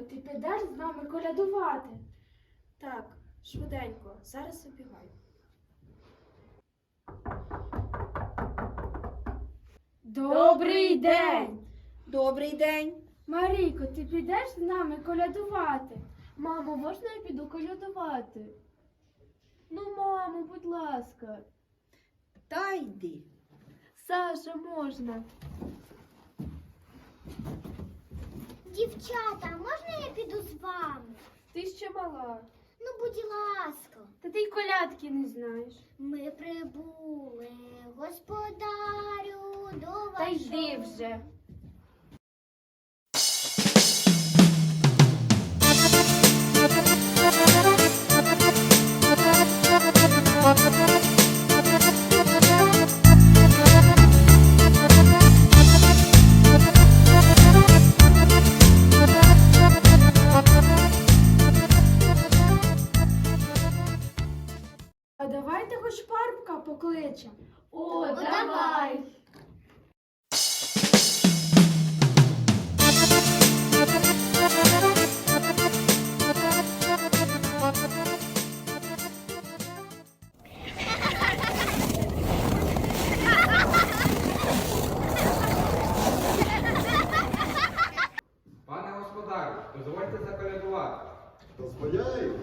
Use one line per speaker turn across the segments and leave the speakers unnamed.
Соню, ти підеш з нами колядувати?
Так, швиденько, зараз обігаю.
Добрий день!
Добрий день.
Марійко, ти підеш з нами колядувати?
Мамо, можна я піду колядувати? Ну, мамо, будь ласка.
Та йди.
Саша, можна.
Дівчата, можна я піду з вами?
Ти ще мала.
Ну, будь ласка,
Та ти й колядки не знаєш.
ми прибули, господарю, до вашого.
Та йди вже. Давайте парубка покличем.
О,
давай.
Пане господарю, дозвольте заколядувати.
Дозволяю,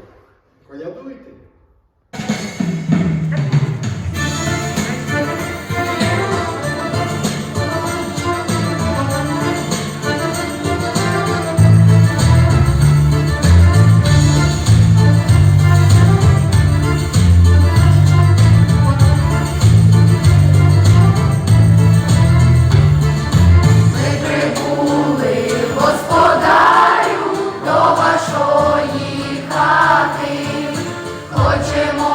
хочемо.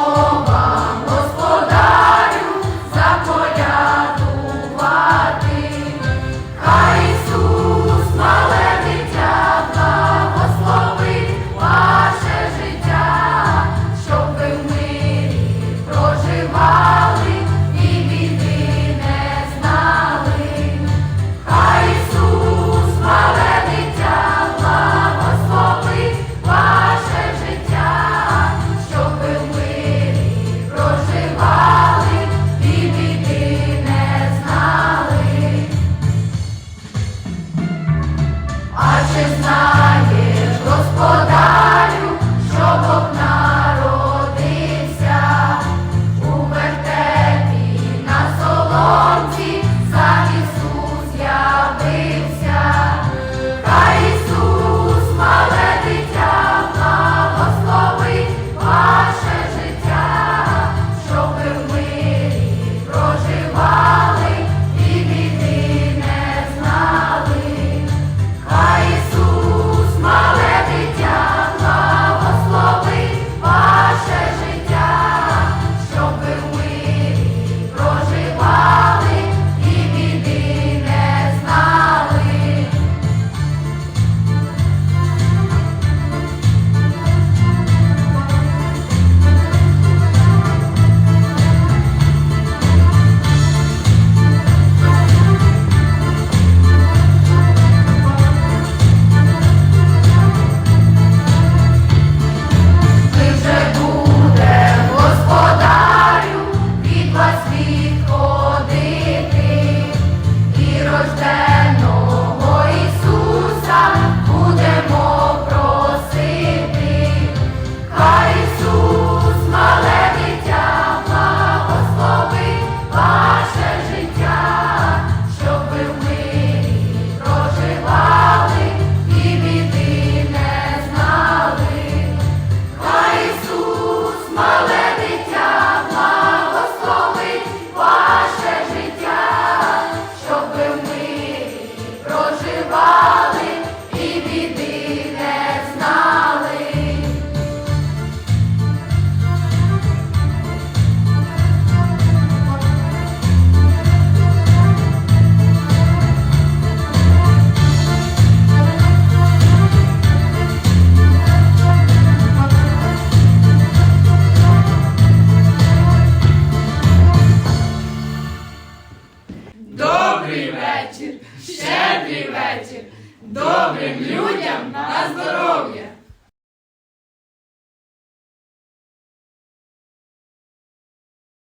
와! добрий вечір, добрим людям на здоров'я.